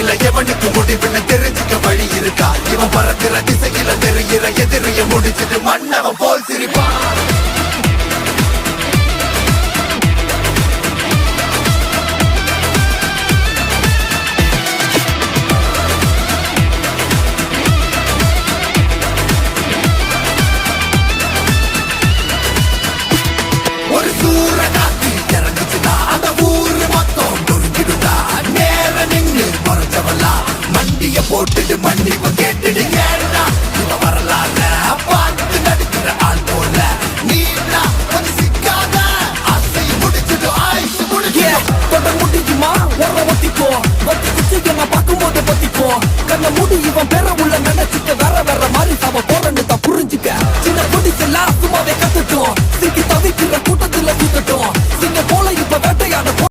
இல்ல எவனுக்கு முடிவுன்னு தெரிஞ்சுக்க வழி இருக்கா? இவன் பறக்கிற திசையில தெரிகிற எதிரிய முடிச்சிட்டு மன்னவன் போல் சிரிப்பான். ஒரு சூரகாத்தி இறங்குச்சுன்னா அந்த ஊர் மொத்தம் நொறுங்கிடுதா போட்டுட்டு மன்னிப்பு கேட்டுடு ஏன்னா இவன் வரலாற பார்த்து நடிக்கிற ஆள் போல. நீ கொஞ்சம் சிக்காத. ஆசை முடிச்சது ஆயுசு தொட